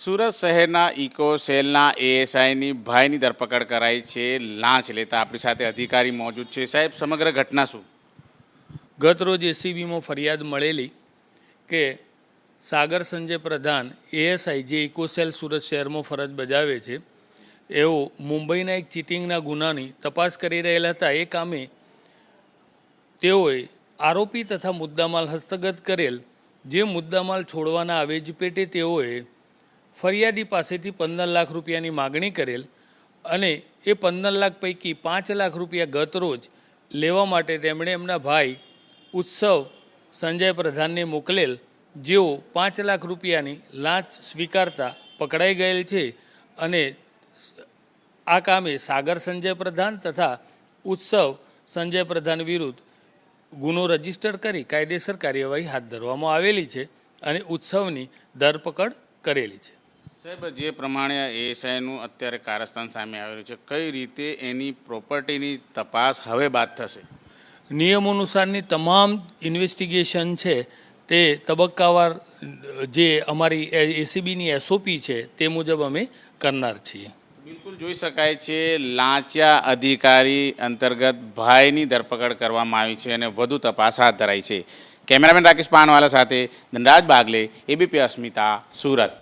સુરત શહેરના ઇકો સેલના એએસઆઈની ભાઈની ધરપકડ કરાઈ છે, લાંચ લેતા આપણી સાથે અધિકારી મોજૂદ છે. સાહેબ, સમગ્ર ઘટના શું? ગત રોજ એસીબીમાં ફરિયાદ મળેલી કે સાગર સંજય પ્રધાન એએસઆઈ જે ઇકોસેલ સુરત શહેરમાં ફરજ બજાવે છે, એઓ મુંબઈના એક ચીટિંગના ગુનાની તપાસ કરી રહેલા હતા. એ કામે તેઓએ આરોપી તથા મુદ્દામાલ હસ્તગત કરેલ જે મુદ્દામાલ છોડવાના આવેજ પેટે તેઓએ ફરિયાદી પાસેથી પંદર લાખ રૂપિયાની માગણી કરેલ અને એ પંદર લાખ પૈકી પાંચ લાખ રૂપિયા ગત રોજ લેવા માટે તેમણે એમના ભાઈ ઉત્સવ સંજય પ્રધાનને મોકલેલ, જેઓ પાંચ લાખ રૂપિયાની લાંચ સ્વીકારતા પકડાઈ ગયેલ છે અને આ કામે સાગર સંજય પ્રધાન તથા ઉત્સવ સંજય પ્રધાન વિરુદ્ધ ગુનો રજિસ્ટર કરી કાયદેસર કાર્યવાહી હાથ ધરવામાં આવેલી છે અને ઉત્સવની ધરપકડ કરેલી છે. સાહેબ જે પ્રમાણે એએસઆઈનું અત્યારે કારસ્તાન સામે આવેલું છે કઈ રીતે એની પ્રોપર્ટીની તપાસ હવે બાદ થશે? નિયમો અનુસારની તમામ ઇન્વેસ્ટિગેશન છે તે તબક્કાવાર જે અમારી એસીબીની એસઓપી છે તે મુજબ અમે કરનાર છીએ. બિલકુલ જોઈ શકાય છે લાંચા અધિકારી અંતર્ગત ભાઈની ધરપકડ કરવામાં આવી છે અને વધુ તપાસ હાથ ધરાઈ છે. કેમેરામેન રાકેશ પાનવાલા સાથે ધનરાજ બાગલે એબીપી અસ્મિતા સુરત.